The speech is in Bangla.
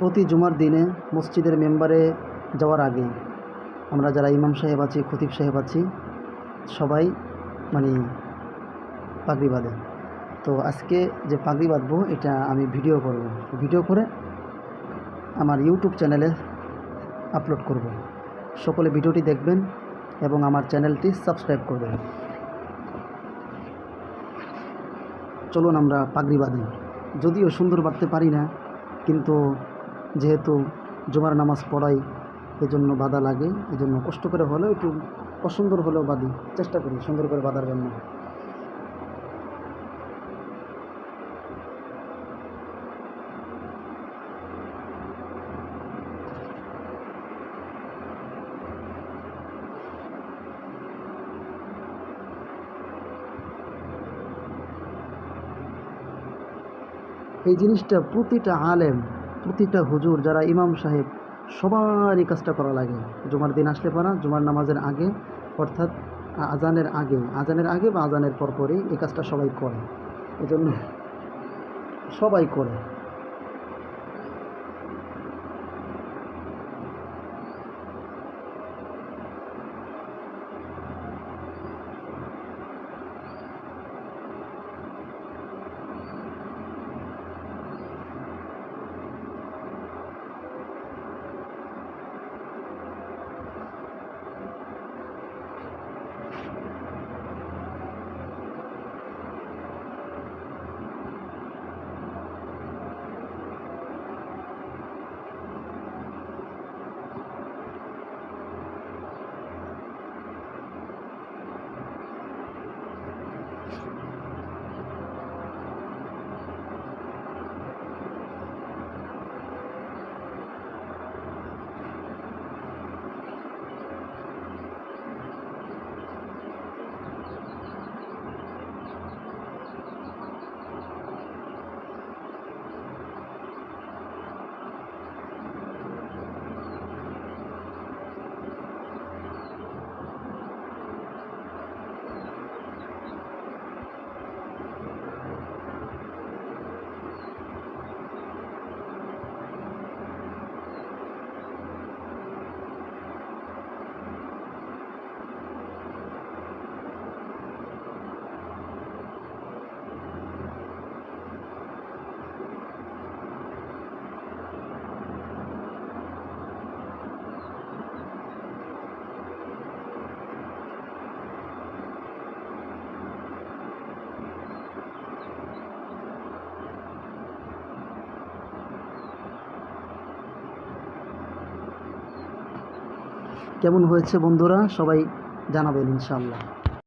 প্রতি জুমার দিনে মসজিদের মেম্বারে যাওয়ার আগে আমরা যারা ইমাম সাহেব আছি, খতিব সাহেব আছি, সবাই মানে পাগড়ি বাঁধে। তো আজকে যে পাগড়ি বাঁধবো, এটা আমি ভিডিও করব। ভিডিও করে আমার ইউটিউব চ্যানেলে আপলোড করব। সকলে ভিডিওটি দেখবেন এবং আমার চ্যানেলটি সাবস্ক্রাইব করবেন। চলুন আমরা পাগড়ি বাঁধি। যদিও সুন্দর বাঁধতে পারি না, কিন্তু যেহেতু জুমার নামাজ পড়াই এজন্য বাধা লাগে, এজন্য কষ্ট করে হলেও একটু অসুন্দর হলেও বাঁধি, চেষ্টা করি সুন্দর করে বাঁধার জন্য। এই জিনিসটা প্রতিটা আলেম প্রতিটা হুজুর, যারা ইমাম সাহেব, সবারই কাজটা করা লাগে। জুমার দিন আসলে পারা জুমার নামাজের আগে, অর্থাৎ আজানের আগে আজানের আগে বা আজানের পরপরই এই কাজটা সবাই করে। এজন্য সবাই করে। কেমন হয়েছে বন্ধুরা? সবাই জানাবেন ইনশাআল্লাহ।